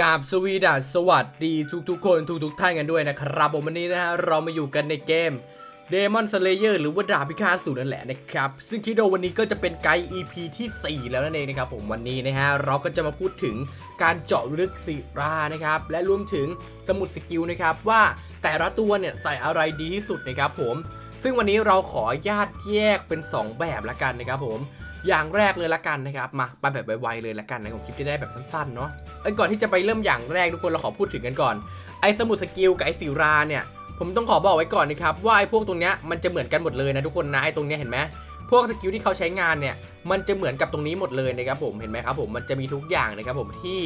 กราบสวีดัสสวัสดีทุกทุกๆคนทุกทุกๆท่านกันด้วยนะครับผมวันนี้นะฮะเรามาอยู่กันในเกม Demon Slayer หรือว่าดาบพิฆาตสูตรนั่นแหละนะครับ ซึ่งคิดว่าวันนี้ก็จะเป็นไกด์ EP ที่ 4 แล้วนั่นเองนะครับผมวันนี้นะฮะเราก็จะมาพูดถึงการเจาะลึกศิรานะครับ และรวมถึงสมุดสกิลนะครับว่าแต่ละตัวเนี่ยใส่อะไรดีที่สุดนะครับผม ซึ่งวันนี้เราขอญาตแยกเป็น 2 แบบละกันนะครับผม อย่างแรกเลยละกันนะครับ มาไปแบบไวๆเลยละกันนะผมคลิปที่ได้แบบสั้นๆเนาะไอ้ก่อนที่จะไปเริ่มอย่างแรกทุกคนเราขอพูดถึงกันก่อน ไอ้สมุดสกิลกับไอ้สิราเนี่ย ผมต้องขอบอกไว้ก่อนนะครับว่าไอ้พวกตรงเนี้ยมันจะเหมือนกันหมดเลยนะทุกคนนะไอ้ตรงเนี้ยเห็นไหม พวกสกิลที่เขาใช้งานเนี่ยมันจะเหมือนกับตรงนี้หมดเลยนะครับผมเห็นไหมครับผมมันจะมีทุกอย่างนะครับผมที่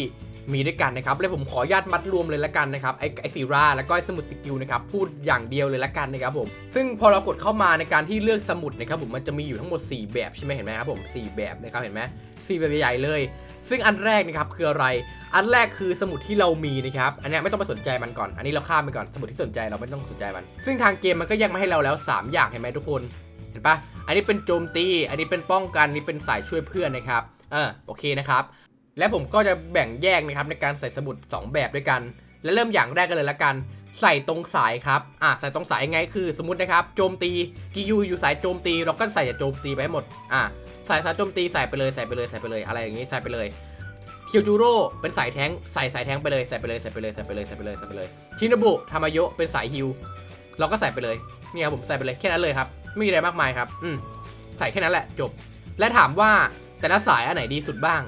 มีด้วยกันนะครับเลยผมขออนุญาตมัดรวมเลยละกันนะครับไอไอซีราแล้วก็ไอ้สมุดสกิลนะครับพูดอย่างเดียวเลยละกันนะครับผมซึ่งพอเรากดเข้ามาในการที่เลือกสมุดนะครับผมมันจะมีอยู่ทั้งหมด 4 แบบใช่ไหมเห็นไหมครับผม4แบบนะครับเห็นไหมสี่แบบใหญ่ๆเลย ซึ่งอันแรกนะครับคืออะไร อันแรกคือสมุดที่เรามีนะครับ อันนี้ไม่ต้องไปสนใจมันก่อน อันนี้เราข้ามไปก่อน สมุดที่สนใจเราไม่ต้องสนใจมัน ซึ่งทางเกมมันก็แยังมาให้เราแล้ว 3 อย่างเห็นไหมทุกคน เห็นปะ อันนี้เป็นโจมตี อันนี้เป็นป้องกัน นี้เป็นสายช่วยเพื่อนนะครับเออโอเคนะครับ และผมก็จะแบ่งแยกนะครับในการใส่สมุด 2 แบบด้วยกัน และเริ่มอย่างแรกกันเลยละกัน ใส่ตรงสายครับ อะใส่ตรงสายไงคือ สมมตินะครับ โจมตีกิยูอยู่สายโจมตี เราก็ใส่จากโจมตีไปให้หมด อะใส่สายโจมตีใส่ไปเลยใส่ไปเลยใส่ไปเลยอะไรอย่างงี้ใส่ไปเลยเคียวจูโร่เป็นสายแทงใส่สายแทงไปเลยใส่ไปเลยใส่ไปเลยใส่ไปเลยใส่ไปเลยใส่ไปเลยชินบุทามาโยเป็นสายฮิวเราก็ใส่ไปเลยนี่ครับผมใส่ไปเลยแค่นั้นเลยครับ ไม่มีอะไรมากมายครับ อืมใส่แค่นั้นแหละจบ และถามว่าแต่ละสายอันไหนดีสุดบ้าง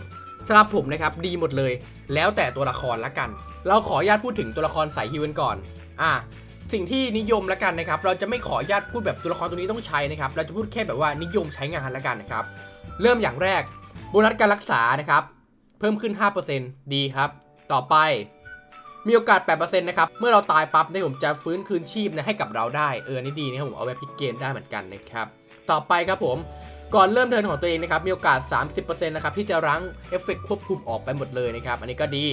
สำหรับผมนะครับดีหมดเลย แล้วแต่ตัวละครละกัน เราขออนุญาตพูดถึงตัวละครสายฮิวกันก่อน อ่าสิ่งที่นิยมละกันนะครับ เราจะไม่ขออนุญาตพูดแบบตัวละครตัวนี้ต้องใช้นะครับ เราจะพูดแค่แบบว่านิยมใช้งานละกันนะครับ เริ่มอย่างแรกโบนัสการรักษานะครับ เพิ่มขึ้น 5%ดีครับ ต่อไป มีโอกาส 8%นะครับ เมื่อเราตายปั๊บเนี่ยผมจะฟื้นคืนชีพนะให้กับเราได้ เออ นี่ดีนะครับผม เอาไว้พลิกเกมได้เหมือนกันนะครับ ต่อไปครับผม ก่อนเริ่มเทิร์นของตัวเองนะครับ มีโอกาส 30%นะครับ ที่จะรั้งเอฟเฟกต์ควบคุมออกไปหมดเลยนะครับ อันนี้ก็ดี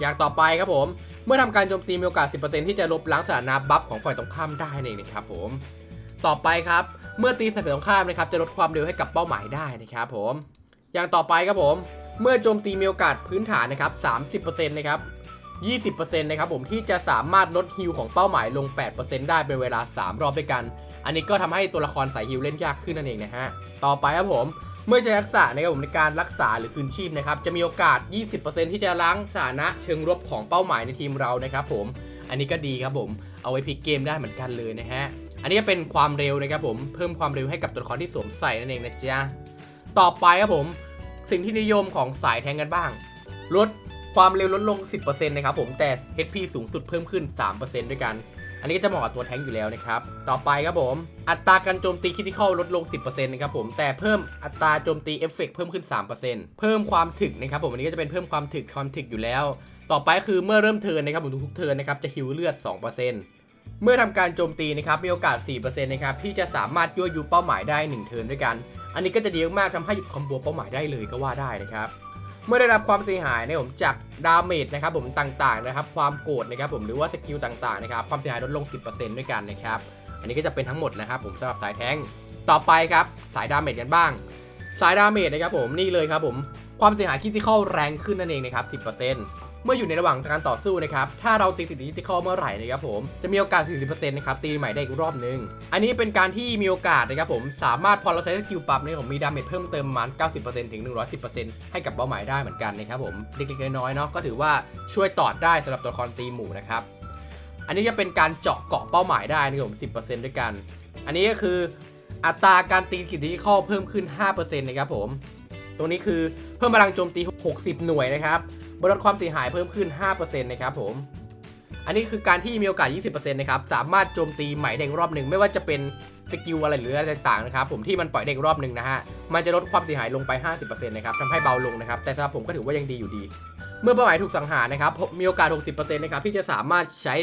อย่างต่อไปครับผม เมื่อทำการโจมตีมีโอกาส 10%ที่จะลบล้างสถานะบัฟของฝ่ายตรงข้ามได้นั่นเองนะครับผม ต่อไปครับ เมื่อตีใส่ฝ่ายตรงข้ามนะครับ จะลดความเร็วให้กับเป้าหมายได้นะครับผม อย่างต่อไปครับผม เมื่อโจมตีมีโอกาสพื้นฐานนะครับ 30%นะครับ 20%นะครับผมที่จะสามารถลดฮิลของเป้าหมายลง 8%ได้เป็นเวลา 3 รอบด้วยกัน อันนี้ก็ทำให้ตัวละครสายฮิลเล่นยากขึ้นนั่นเองนะฮะ ต่อไปครับผมเมื่อใช้ทักษะนะครับผมในการรักษาหรือคืนชีพนะครับจะมีโอกาส 20%ที่จะล้างสถานะเชิงรบของเป้าหมายในทีมเรานะครับผม อันนี้ก็ดีครับผม เอาไว้พลิกเกมได้เหมือนกันเลยนะฮะ อันนี้ก็เป็นความเร็วนะครับผมเพิ่มความเร็วให้กับตัวละครที่สวมใส่นั่นเองนะจ๊ะ ต่อไปครับผมสิ่งที่นิยมของสายแทงกันบ้าง ลด ความเร็วลดลง 10%นะครับผมแต่ HP สูงสุดเพิ่มขึ้น 3%ด้วยกัน อันนี้ก็จะเหมาะกับตัวแท้งอยู่แล้วนะครับ ต่อไปครับผม อัตราการโจมตีคิดที่เข้าลดลง 10%นะครับผมแต่เพิ่มอัตราโจมตีเอฟเฟกต์เพิ่มขึ้น 3%เพิ่มความถึกนะครับผมอันนี้ก็จะเป็นเพิ่มความถึกความถึกอยู่แล้ว ต่อไปคือเมื่อเริ่มเทินนะครับผมทุกๆเทินนะครับจะฮิวเลือด 2%เมื่อทำการโจมตีนะครับมีโอกาส 4%นะครับที่จะสามารถยั่วยุเป้าหมายได้ 1 เทิร์นด้วยกัน อันนี้ก็จะดีมากๆทำให้หยุดคอมโบเป้าหมายได้เลยก็ว่าได้นะครับ เมื่อได้รับความเสียหายนะผมจากดาเมจนะครับผมต่างๆนะครับความโกรธนะครับผมหรือว่าสกิลต่างๆนะครับความเสียหายลดลง 10%ด้วยกันนะครับอันนี้ก็จะเป็นทั้งหมดนะครับผมสำหรับสายแทงต่อไปครับสายดาเมจกันบ้าง สายดาเมจนะครับผมนี่เลยครับผมความเสียหายคิติคอลแรงขึ้นนั่นเองนะครับ 10% เมื่ออยู่ในระหว่างการต่อสู้นะครับ ถ้าเราตีติดคิติคอลเมื่อไหร่นะครับผม จะมีโอกาส 40%นะครับ ตีใหม่ได้อีกรอบนึง อันนี้เป็นการที่มีโอกาสนะครับผม สามารถพอเราใช้สกิลปรับเนี่ยผมมีดาเมจเพิ่มเติมประมาณ 90%ถึง 110%ให้กับเป้าหมายได้เหมือนกันนะครับผม เล็กๆน้อยๆเนาะ ก็ถือว่าช่วยตอดได้สำหรับตัวละครตีหมู่นะครับ อันนี้จะเป็นการเจาะเกาะเป้าหมายได้นะครับผม 10%ด้วยกัน อันนี้ก็คืออัตราการตีกิจที่ข้อเพิ่มขึ้น 5%นะครับผม ตรงนี้คือเพิ่มพลังโจมตี 60 หน่วยนะครับ ลดความเสียหายเพิ่มขึ้น 5%นะครับผม อันนี้คือการที่มีโอกาส 20%นะครับ สามารถโจมตีใหม่เด้งรอบหนึ่งไม่ว่าจะเป็นสกิลอะไรหรืออะไรต่างๆนะครับผมที่มันปล่อยเด้งรอบหนึ่งนะฮะ มันจะลดความเสียหายลงไป 50%นะครับทำให้เบาลงนะครับ แต่สำหรับผมก็ถือว่ายังดีอยู่ดี เมื่อเป้าหมายถูกสังหารนะครับมีโอกาส 60%นะครับที่จะสามารถใช้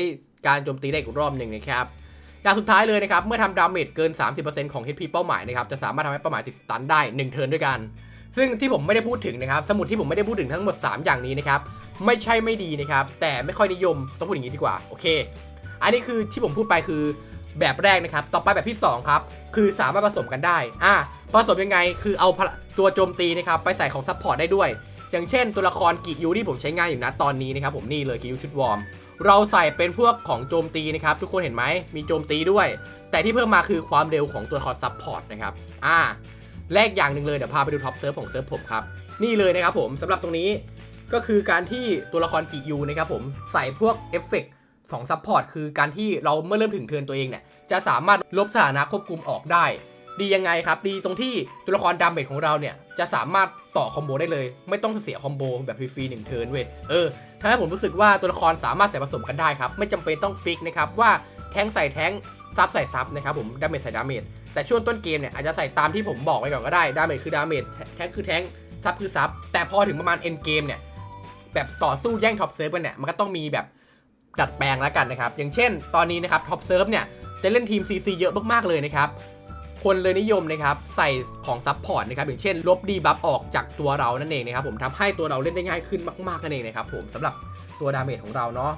การโจมตีได้อีกรอบหนึ่งนะครับอย่างสุดท้ายเลยนะครับเมื่อทำดาเมจเกิน 30%ของ HP เป้าหมายนะครับจะสามารถทำให้เป้าหมายติดสตันได้ 1 เทิร์นด้วยกัน ซึ่งที่ผมไม่ได้พูดถึงนะครับ สมุดที่ผมไม่ได้พูดถึงทั้งหมด 3 อย่างนี้นะครับ ไม่ใช่ไม่ดีนะครับ แต่ไม่ค่อยนิยม ต้องพูดอย่างนี้ดีกว่า โอเค อันนี้คือที่ผมพูดไปคือแบบแรกนะครับ ต่อไปแบบที่ 2 ครับ คือสามารถผสมกันได้ อะผสมยังไง คือเอาตัวโจมตีนะครับ ไปใส่ของซัพพอร์ตได้ด้วย อย่างเช่น ตัวละครกิยูที่ผมใช้งานอยู่นะตอนนี้นะครับ ผมนี่เลยกิยูชุดวอร์ม เราใส่เป็นพวกของโจมตีนะครับ ทุกคนเห็นไหม มีโจมตีด้วย แต่ที่เพิ่มมาคือความเร็วของตัวละครซับพอร์ตนะครับ อ่า แลกอย่างหนึ่งเลยเดี๋ยวพาไปดูท็อปเซิร์ฟของเซิร์ฟผมครับ นี่เลยนะครับผมสำหรับตรงนี้ก็คือการที่ตัวละครกิยูนะครับผมใส่พวกเอฟเฟกต์ของซับพอร์ตคือการที่เราเมื่อเริ่มถึงเทินตัวเองเนี่ยจะสามารถลบสถานะควบคุมออกได้ ดียังไงครับ ดีตรงที่ตัวละครดาเมจของเราเนี่ยจะสามารถต่อคอมโบได้เลย ไม่ต้องเสียคอมโบแบบฟรีๆหนึ่งเทิร์นเว้ยเออทำให้ผมรู้สึกว่าตัวละครสามารถใส่ผสมกันได้ครับ ไม่จำเป็นต้องฟิกนะครับว่าแทงใส่แทงซับใส่ซับนะครับผมดาเมจใส่ดาเมจ แต่ช่วงต้นเกมเนี่ยอาจจะใส่ตามที่ผมบอกไว้ก่อนก็ได้ดาเมจคือดาเมจแท้งคือแท้งซับคือซับแต่พอถึงประมาณเอ็นเกมเนี่ยแบบต่อสู้แย่งท็อปเซิร์ฟกันเนี่ยมันก็ต้องมีแบบดัดแปลงแล้วกันนะครับ อย่างเช่น ตอนนี้นะครับท็อปเซิร์ฟเนี่ยจะเล่นทีม CC เยอะมากๆเลยนะครับ คนเลยนิยมนะครับใส่ของซับพอร์ตนะครับอย่างเช่น ลบดีบัฟออกจากตัวเรานั่นเองนะครับผมทำให้ตัวเราเล่นได้ง่ายขึ้นมากๆนั่นเองนะครับผมสำหรับตัวดาเมจของเราเนาะ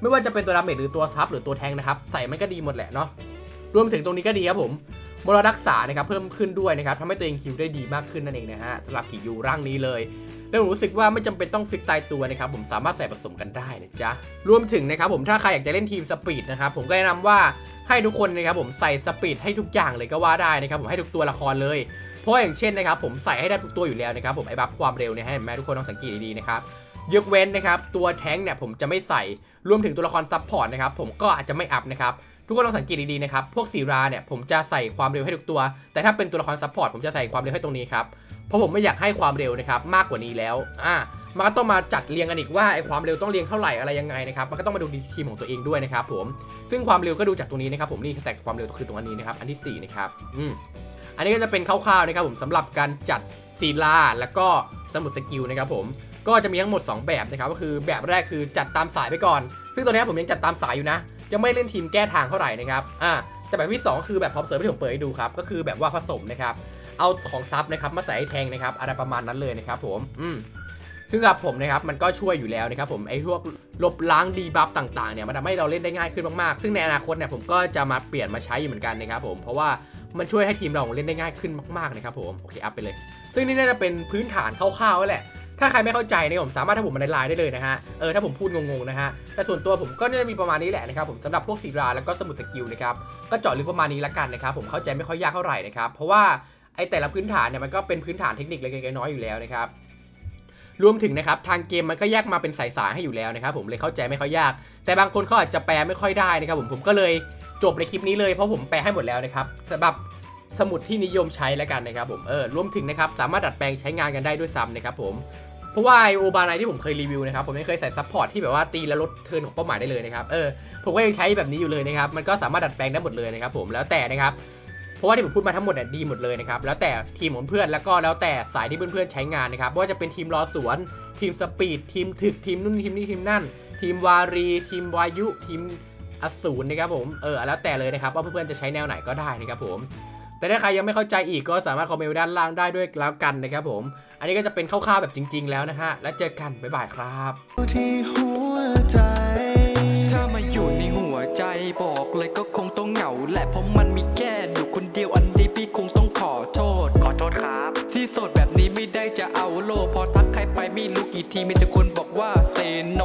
ไม่ว่าจะเป็นตัวดาเมจหรือตัวซับหรือตัวแทงนะครับใส่มันก็ดีหมดแหละเนาะรวมถึงตรงนี้ก็ดีครับผม มลรักษานะครับเพิ่มขึ้นด้วยนะครับทำให้ตัวเองคิวได้ดีมากขึ้นนั่นเองนะฮะสำหรับกิยูร่างนี้เลยแล้วผมรู้สึกว่าไม่จำเป็นต้องฟิกตายตัวนะครับผมสามารถใส่ผสมกันได้นะจ๊ะรวมถึงนะครับผมถ้าใครอยากจะเล่นทีมสปีดนะครับผมก็แนะนำว่าให้ทุกคนนะครับผมใส่สปีดให้ทุกอย่างเลยก็ว่าได้นะครับผมให้ทุกตัวละครเลยเพราะอย่างเช่นนะครับผมใส่ให้ได้ทุกตัวอยู่แล้วนะครับผมไอ้บัฟความเร็วเนี่ยให้เห็นไหมทุกคนต้องสังเกตดีๆนะครับยกเว้นนะครับตัวแท้งเนี่ยผมจะไม่ใส่รวมถึงตัวละครซับพอร์ตนะครับผมก็อาจจะไม่อัพนะครับ ทุกคนต้องสังเกตดีๆนะครับ พวกสีราเนี่ยผมจะใส่ความเร็วให้ทุกตัว แต่ถ้าเป็นตัวละครซับพอร์ตผมจะใส่ความเร็วให้ตรงนี้ครับ เพราะผมไม่อยากให้ความเร็วนะครับมากกว่านี้แล้ว อ่า มันก็ต้องมาจัดเรียงกันอีกว่าไอ้ความเร็วต้องเรียงเท่าไหร่อะไรยังไงนะครับ มันก็ต้องมาดูทีมของตัวเองด้วยนะครับผม ซึ่งความเร็วก็ดูจากตรงนี้นะครับผมนี่แต่ความเร็วคือตรงอันนี้นะครับ อันที่4นะครับอืมอันนี้ก็จะเป็นคร่าวๆนะครับผมสำหรับการจัดซีลาแล้วก็สมุดสกิลนะครับผมก็จะมีทั้งหมด 2 แบบนะครับก็คือแบบแรกคือจัดตามสายไปก่อน ซึ่งตอนนี้ผมยังจัดตามสายอยู่นะ ยังไม่เล่นทีมแก้ทางเท่าไหร่นะครับอ่าแต่แบบที่ 2 คือแบบพร้อมเสริมที่ผมเปิดให้ดูครับ ก็คือแบบว่าผสมนะครับ เอาของซับนะครับมาใส่ให้แทงนะครับอะไรประมาณนั้นเลยนะครับผมอืมซึ่งกับผมนะครับมันก็ช่วยอยู่แล้วนะครับผมไอ้พวกลบล้างดีบัฟต่างๆเนี่ยมันทำให้เราเล่นได้ง่ายขึ้นมากๆ ซึ่งในอนาคตเนี่ยผมก็จะมาเปลี่ยนมาใช้อยู่เหมือนกันนะครับผมเพราะว่ามันช่วยให้ทีมเราเล่นได้ง่ายขึ้นมากๆนะครับผมโอเคอัพไปเลย ซึ่งนี่น่าจะเป็นพื้นฐานคร่าวๆแหละ ถ้าใครไม่เข้าใจเนี่ยผมสามารถถ้าผมมาในไลน์ได้เลยนะฮะ เออถ้าผมพูดงงๆนะฮะ แต่ส่วนตัวผมก็น่าจะมีประมาณนี้แหละนะครับผมสำหรับพวกศิราแล้วก็สมุดสกิลนะครับ ก็เจาะลึกประมาณนี้ละกันนะครับผมเข้าใจไม่ค่อยยากเท่าไหร่นะครับ เพราะว่าไอ้แต่ละพื้นฐานเนี่ยมันก็เป็นพื้นฐานเทคนิคเล็กๆน้อยๆอยู่แล้วนะครับรวมถึงนะครับทางเกมมันก็แยกมาเป็นสายๆให้อยู่แล้วนะครับผมเลยเข้าใจไม่ค่อยยาก แต่บางคนเขาอาจจะแปลไม่ค่อยได้นะครับผมผมก็เลยจบในคลิปนี้เลยเพราะผมแปลให้หมดแล้วนะครับสำหรับสมุดที่นิยมใช้แล้วกันนะครับผมเออรวมถึงนะครับสามารถดัดแปลงใช้งานกันได้ด้วยซ้ำนะครับผม ราะว่าอโอบาไนที่ผมเคยรีวิวนะครับผมยังเคยใส่ซัพพอร์ตที่แบบว่าตีและลดเทิร์นของเป้าหมายได้เลยนะครับเออผมก็ยังใช้แบบนี้อยู่เลยนะครับมันก็สามารถดัดแปลงได้หมดเลยนะครับผมแล้วแต่นะครับเพราะว่าที่ผมพูดมาทั้งหมดเนี่ยดีหมดเลยนะครับแล้วแต่ทีมของเพื่อนแล้วก็แล้วแต่สายที่เพื่อนๆใช้งานนะครับไม่ว่าจะเป็นทีมรอสวนทีมสปีดทีมถึกทีมนู่นทีมนี้ทีมนั่น ทีมวารี ทีมวายุทีมอสูรนะครับผมเออแล้วแต่เลยนะครับว่าเพื่อนๆจะใช้แนวไหนก็ได้นะครับผม แต่ถ้าใครยังไม่เข้าใจอีกก็สามารถคอมเมนต์ไว้ด้านล่างได้ด้วยแล้วกันนะครับผม อันนี้ก็จะเป็นคร่าวๆแบบจริง ๆ แล้วนะฮะ แล้วเจอกันบ๊ายบายครับที่หัวใจถ้ามาอยู่ในหัวใจบอกเลยก็คงต้องเหงาแหละเพราะมันมีแค่อยู่คนเดียวอันนี้พี่คงต้องขอโทษ ขอโทษครับ ที่โสดแบบนี้ไม่ได้จะเอาโลพอทักใครไปไม่รู้กี่ทีมีแต่คนบอกว่าเซโน